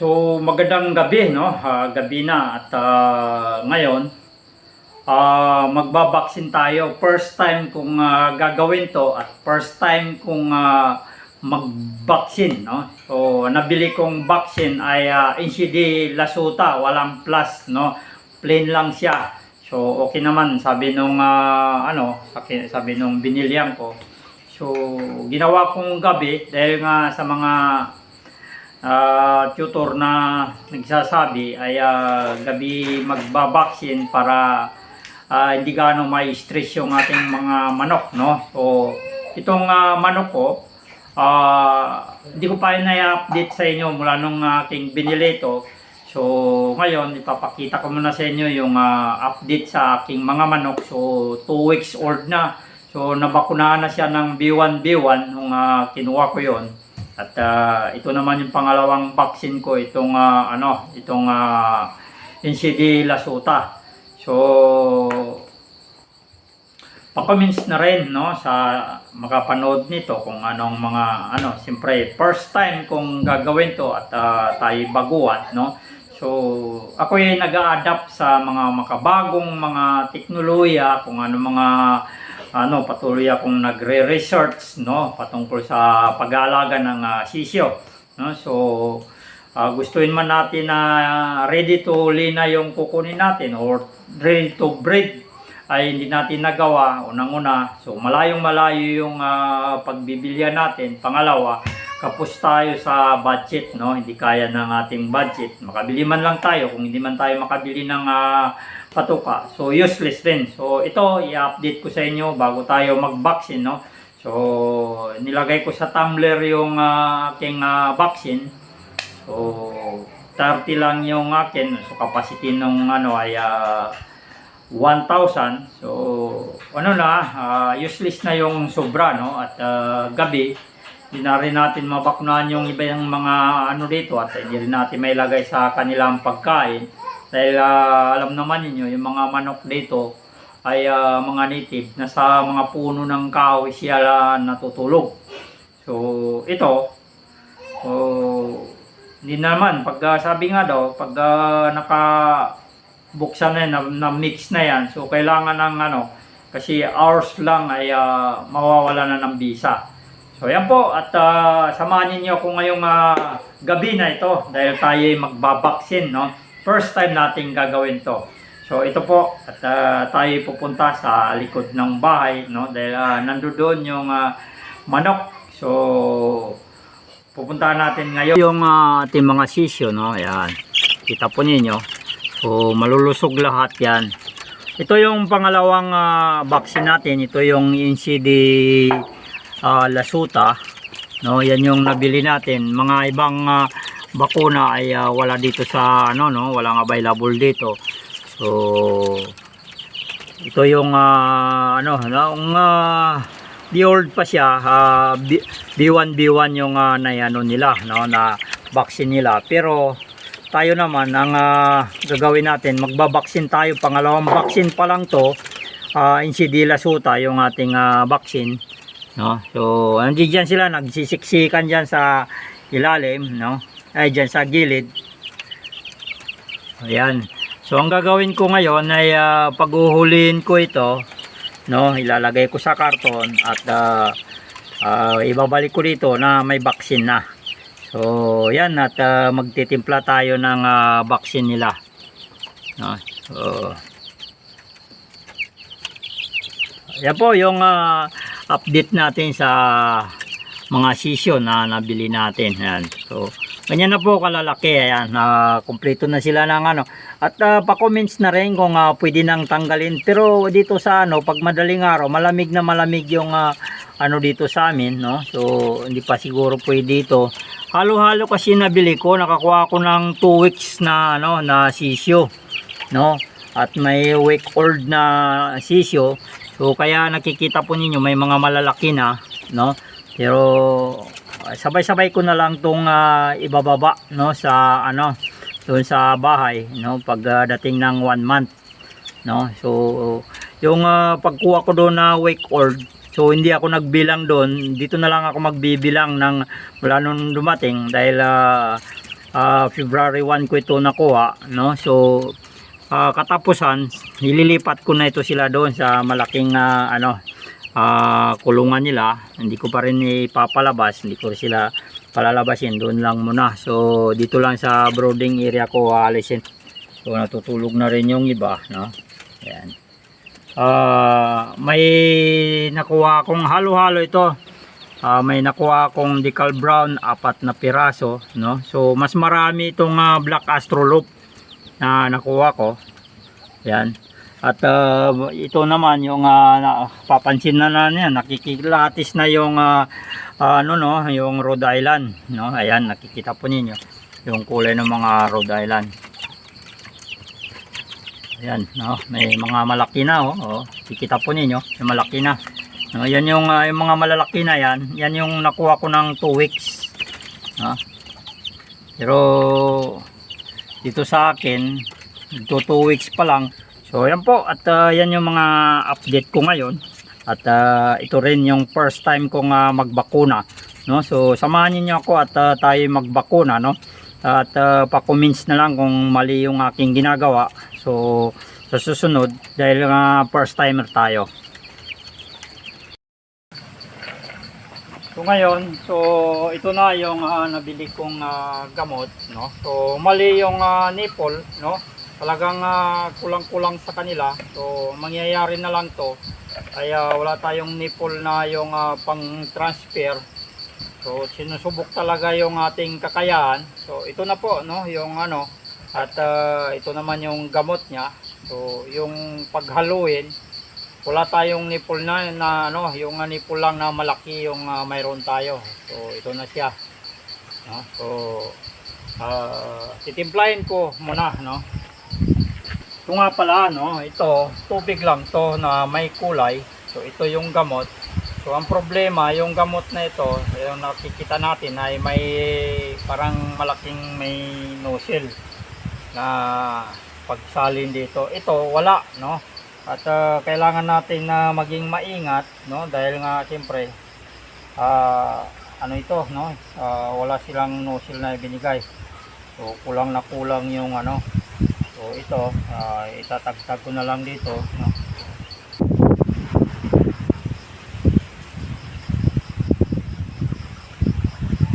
So magandang gabi no, Ah, gabi na at ah, ngayon ah magbabaksin tayo. First time kung ah, gagawin to at first time kung ah, magbaksin no. So nabili kong vaccine ay ah, NCD Lasuta, walang plus no. Plain lang siya. So okay naman sabi nung ah, ano, sabi, nung binilihan ko. So ginawa kong gabi dahil nga sa mga ah, tutor na nagsasabi ay ah, gabi magbabaksin para ah, hindi gaano may stress yung ating mga manok no? So itong ah, manok ko ah, hindi ko pa na-update sa inyo mula nung aking binili ito. So ngayon ipapakita ko muna sa inyo yung ah, update sa aking mga manok. So 2 weeks old na. So nabakunahan na siya ng B1 B1 nung ah, kinuha ko yon at ah, ito naman yung pangalawang vaccine ko, itong ah, ano, itong uh, NCD Lasuta. So pa-comments na rin no sa makapanood nito kung anong mga ano, siyempre first time kung gagawin to at ah, tayo baguhan no. So ako ay nag-a-adapt sa mga makabagong mga teknolohiya kung ano mga ano patuloy akong nagre-research no patungkol sa pag-aalaga ng ah, sisyo no? So ah, gustuin man natin na ready to lay na yung kukunin natin or ready to breed ay hindi natin nagawa unang-una. So malayong malayo yung ah, pagbibilya natin. Pangalawa kapos tayo sa budget no? Hindi kaya ng ating budget. Makabili man lang tayo. Kung hindi man tayo makabili ng ah, patuka. So useless din. So ito i-update ko sa inyo bago tayo mag-vaccine no. So nilagay ko sa tumbler yung ah, aking ah, vaccine. So 30 lang yung akin. So capacity nung ano ay ah, 1,000. So ano na, ah, useless na yung sobra no at ah, gabi hindi na rin natin mabaknuhan yung iba yung mga ano dito at hindi rin natin mailagay sa kanilang pagkain dahil ah, alam naman ninyo, yung mga manok dito ay ah, mga native na sa mga puno ng kahoy siya natutulog. So, ito, oh, hindi naman, pag ah, sabi nga daw, pag ah, naka buksan na, yan, na, na mix na yan, so kailangan ng ano, kasi hours lang ay ah, mawawala na ng bisa. So yan po at ah, samahan niyo ako ngayong ah, gabi na ito dahil tayo ay magbabaksin no. First time nating gagawin to. So ito po at ah, tayo pupunta sa likod ng bahay no dahil uh, nandoon yung ah, manok. So pupuntahan natin ngayon yung ah, ating mga sisyo no. Ayan. Kita po ninyo. So malulusog lahat yan. Ito yung pangalawang ah, vaccine natin. Ito yung NCD ah, Lasuta. No, yan yung nabili natin. Mga ibang ah, bakuna ay ah, wala dito sa ano no, walang available dito. So ito yung ah, ano, yung uh, the old pa siya, ah, B- B1 B1 yung uh, na ano nila, no, na vaccine nila. Pero tayo naman ang ah, gagawin natin, magbabaksin tayo pangalawang vaccine pa lang to. Uh, NCD Lasuta yung ating ah, vaccine no so nandiyan sila nagsisiksikan diyan sa ilalim no ay diyan sa gilid. Ayan. So ang gagawin ko ngayon ay uh, paghuhulihin ko ito no? Ilalagay ko sa karton at uh, uh, ibabalik ko dito na may vaccine na. So yan at uh, magtitimpla tayo ng uh, vaccine nila. No? So yan po yung uh, update natin sa mga sisyo na nabili natin. Ayan. So, ganyan na po kalalaki. Ayan, na kompleto na sila ng ano. At uh, pa-comments na rin kung uh, pwede nang tanggalin. Pero dito sa ano, pag madaling araw, malamig na malamig yung uh, ano dito sa amin, no? So, hindi pa siguro pwede dito. Halo-halo kasi nabili ko, nakakuha ko ng 2 weeks na ano, na sisyo, no? At may week old na sisyo. So kaya nakikita po ninyo may mga malalaki na, no? Pero uh, sabay-sabay ko na lang tong uh, ibababa, no, sa ano, doon sa bahay, no, pagdating ng 1 month, no? So yung uh, pagkuha ko doon na week old, so hindi ako nagbilang doon, dito na lang ako magbibilang ng mula nung dumating dahil uh, ah, February 1 ko ito nakuha, no? So ah, katapusan, nililipat ko na ito sila doon sa malaking ah, ano ah, kulungan nila. Hindi ko pa rin ipapalabas, hindi ko sila palalabasin doon lang muna. So dito lang sa brooding area ko aalisin. So natutulog na rin yung iba, no? Ayan. Ah, may nakuha akong halo-halo ito. Ah, may nakuha akong decal brown apat na piraso, no? So mas marami itong ah, black astrolope na nakuha ko. Yan. At ah, ito naman yung na, papansin na na niya, nakikilatis na yung ah, ano no, yung Rhode Island, no? Ayan, nakikita po ninyo yung kulay ng mga Rhode Island. Ayan, no, may mga malaki na oh, oh. Kikita po ninyo, may malaki na. No, yan yung, ah, yung mga malalaki na yan, yan yung nakuha ko ng 2 weeks. No? Pero dito sa akin, dito 2 weeks pa lang. So yan po, at ah, yan yung mga update ko ngayon. At ah, ito rin yung first time kong ah, magbakuna. No? So samahan niyo ako at ah, tayo magbakuna. No? At uh, pa-comments na lang kung mali yung aking ginagawa. So sa susunod, dahil nga first timer tayo. So ngayon, so ito na yung ah, nabili kong ah, gamot, no? So mali yung ah, nipple, no? Talagang ah, kulang-kulang sa kanila. So mangyayari na lang to. Kaya wala tayong nipple na yung ah, pang-transfer. So sinusubok talaga yung ating kakayahan. So ito na po, no? Yung ano, at ah, ito naman yung gamot niya. So yung paghaluin, wala tayong nipple na, na ano, yung uh, nipple lang na malaki yung ah, mayroon tayo. So ito na siya. No? So ah, titimplahin ko muna, no. Ito nga pala, no, ito tubig lang to na may kulay. So ito yung gamot. So ang problema, yung gamot na ito, yung nakikita natin ay may parang malaking may nozzle na pagsalin dito. Ito wala, no. At ah, kailangan natin na maging maingat, no? Dahil nga siyempre ah, ano ito, no? Ah, wala silang nozzle na ibinigay. So kulang na kulang yung ano. So ito, ah, itatagtag ko na lang dito, no?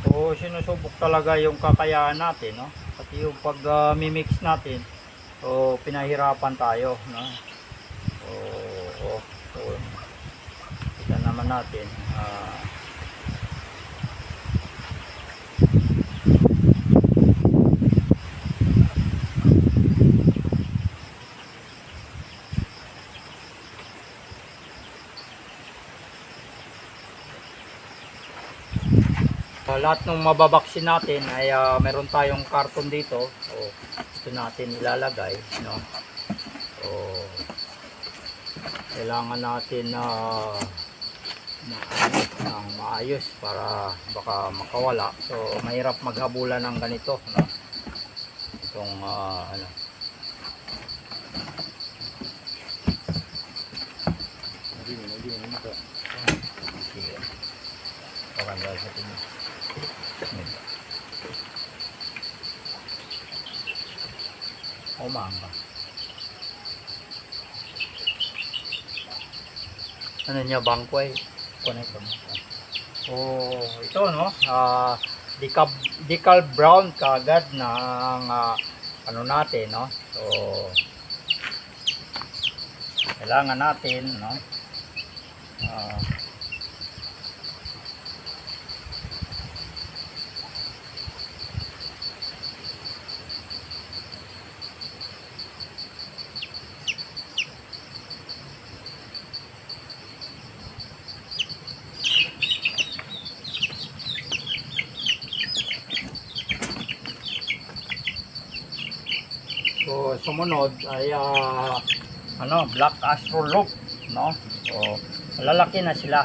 So sinusubok talaga yung kakayahan natin, no? Pati yung pag mimix natin, so pinahirapan tayo, no? So, oh, so kita naman natin. ah, lahat ng mababaksin natin ay ah, meron tayong karton dito. So, ito natin ilalagay, no? So, kailangan natin na maayos ng maayos para baka makawala. So, mahirap maghabulan ng ganito, no? Itong ah, ano. Sige. Okay, guys, sa tingin. Umanga. Ano niya bangko ay connect mo. Oh, ito no. Ah, decal, decal brown kagad ng ah, ano natin no. So kailangan natin no. Ah, So, sumunod ay ah, ano, Black Astro Loop, no? So, malalaki na sila.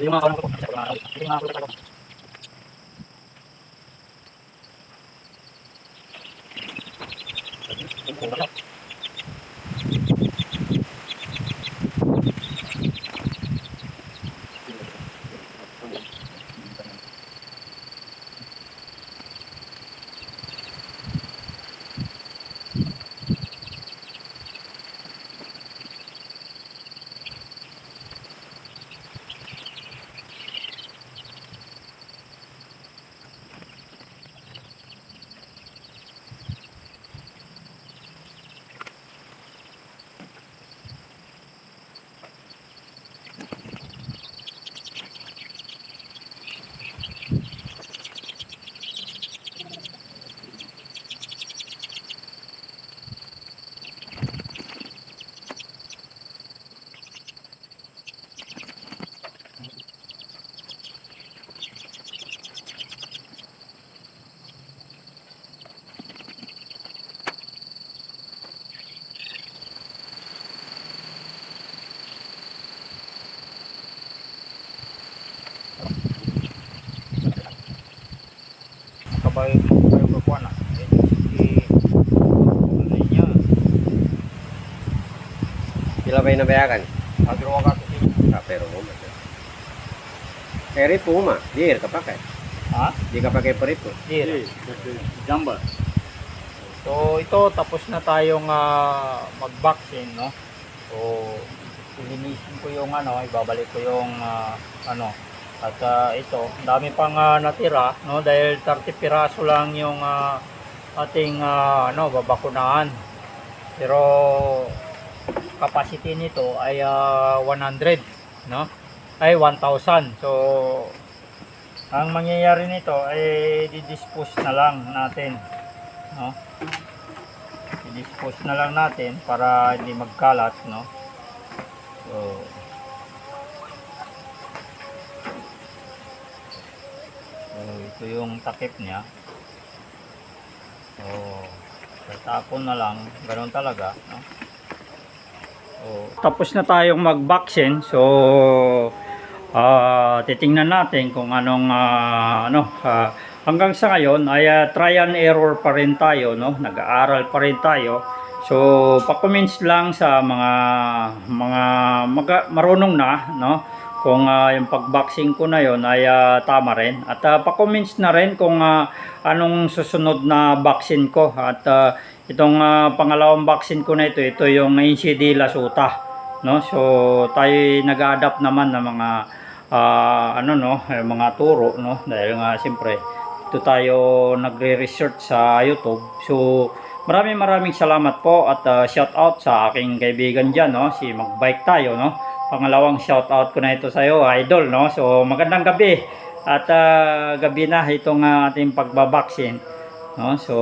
Yung mga kanan ko, yung mga Sila ba yung nabayagan? Agro ka kasi. Ah, pero mo man. Eri puma, dir ka pa kay. Ha? Di ka pa kay parito. Here. Jamba. So ito tapos na tayong ah, mag-vaccine, no? So ilinisin ko yung ano, ibabalik ko yung ah, ano. At ah, ito, dami pang ah, natira, no? Dahil 30 piraso lang yung ah, ating ah, ano, babakunahan. Pero capacity nito ay ah, 100, no? Ay 1,000. So ang mangyayari nito ay didispose na lang natin, no? i-dispose na lang natin para hindi magkalat no so so ito yung takip niya so tatapon na lang ganoon talaga no tapos na tayong mag-vaccine so ah titingnan natin kung anong ah, ano ah, hanggang sa ngayon ay ah, try and error pa rin tayo no? Nag-aaral pa rin tayo. So pa-comments lang sa mga mga maga- marunong na no? Kung ah, yung pag-boxing ko na yon ay ah, tama rin. At ah, pa-comments na rin kung ah, anong susunod na vaccine ko. At ah, itong ah, pangalawang vaccine ko na ito ito yung NCD Lasuta no? So tayo nag-adapt naman ng mga ah, ano no? Mga turo no? Dahil nga siyempre ito tayo nagre-research sa YouTube. So maraming maraming salamat po at ah, shout out sa aking kaibigan diyan no? Si Magbike tayo no? Pangalawang shout out ko na ito sa iyo idol no? So magandang gabi at ah, gabi na itong ah, ating pagbabaksin no so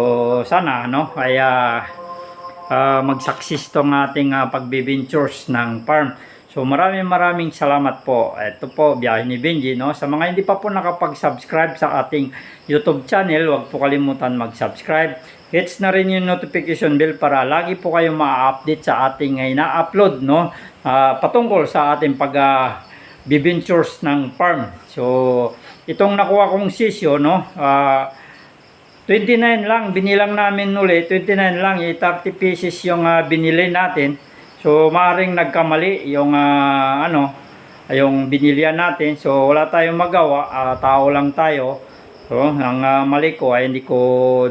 sana no ay ah, mag-success tong ating uh, pagbibintures ng farm. So maraming maraming salamat po. Ito po, biyahe ni Benji. No? Sa mga hindi pa po nakapag-subscribe sa ating YouTube channel, huwag po kalimutan mag-subscribe. Hits na rin yung notification bell para lagi po kayo ma-update sa ating uh, ina-upload no? Ah, patungkol sa ating pag ah, bibintures ng farm. So, itong nakuha kong sisyo, no? Ah, 29 lang, binilang namin uli, 29 lang, eh, 30 pieces yung ah, binili natin. So, maaring nagkamali yung ah, ano, yung binilian natin. So, wala tayong magawa, ah, tao lang tayo. So, ang ah, mali ko ay hindi ko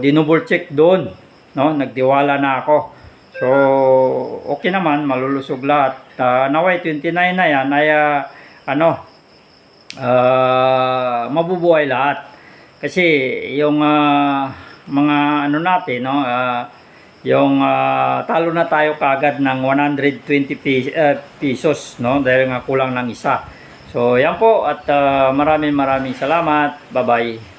dinouble check doon. No? Nagdiwala na ako. So, okay naman, malulusog lahat. Ah, naway 29 na yan ay ah, ano, ah, mabubuhay lahat. Kasi yung ah, mga ano natin, no, ah, yung ah, talo na tayo kagad ng 120 pis- ah, pesos, no, dahil nga kulang ng isa. So, yan po at ah, maraming maraming salamat. Bye-bye.